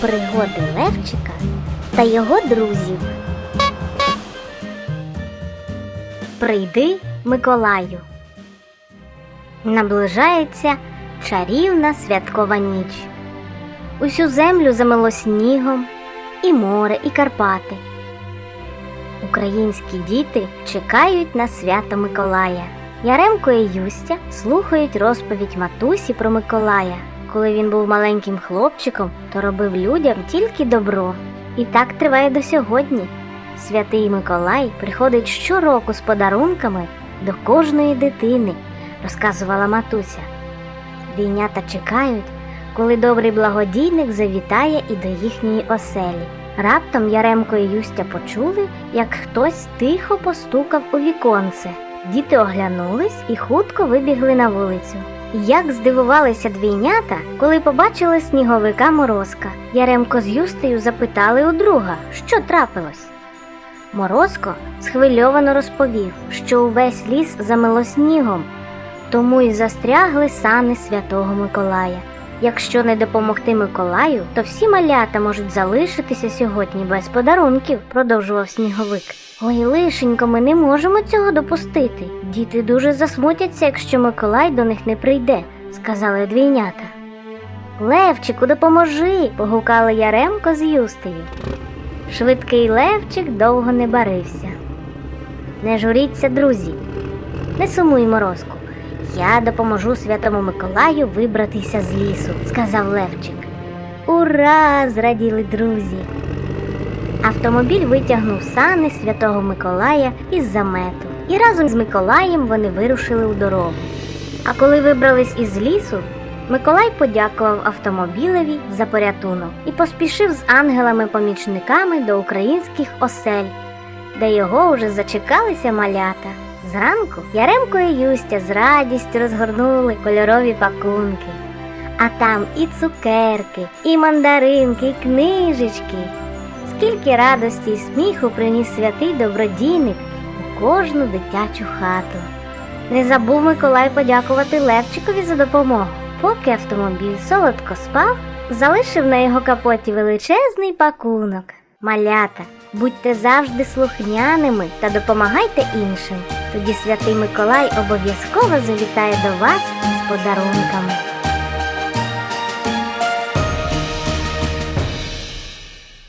Пригоди Левчика та його друзів. Прийди, Миколаю. Наближається чарівна святкова ніч. Усю землю замело снігом, і море, і Карпати. Українські діти чекають на свято Миколая. Яремко і Юстя слухають розповідь матусі про Миколая. Коли він був маленьким хлопчиком, то робив людям тільки добро. І так триває до сьогодні. Святий Миколай приходить щороку з подарунками до кожної дитини, розказувала матуся. Двійнята чекають, коли добрий благодійник завітає і до їхньої оселі. Раптом Яремко і Юстя почули, як хтось тихо постукав у віконце. Діти оглянулись і хутко вибігли на вулицю. Як здивувалися двійнята, коли побачили сніговика Морозка. Яремко з Юстею запитали у друга, що трапилось. Морозко схвильовано розповів, що увесь ліс замело снігом, тому й застрягли сани святого Миколая. Якщо не допомогти Миколаю, то всі малята можуть залишитися сьогодні без подарунків, продовжував сніговик. Ой, лишенько, ми не можемо цього допустити. Діти дуже засмутяться, якщо Миколай до них не прийде, сказали двійнята. Левчику, допоможи. погукали Яремко з Юстею. Швидкий Левчик довго не барився. Не журіться, друзі, не сумуй морозку. Я допоможу святому Миколаю вибратися з лісу, сказав Левчик. Ура! зраділи друзі. Автомобіль витягнув сани святого Миколая із замету, і разом з Миколаєм вони вирушили у дорогу. А коли вибрались із лісу, Миколай подякував автомобілеві за порятунок і поспішив з ангелами-помічниками до українських осель, де його вже зачекалися малята. Зранку Яремко і Юстя з радістю розгорнули кольорові пакунки. А там і цукерки, і мандаринки, і книжечки. Скільки радості і сміху приніс святий добродійник у кожну дитячу хату. Не забув Миколай подякувати Левчикові за допомогу. Поки автомобіль солодко спав, залишив на його капоті величезний пакунок. Малята, будьте завжди слухняними та допомагайте іншим. Тоді святий Миколай обов'язково завітає до вас з подарунками.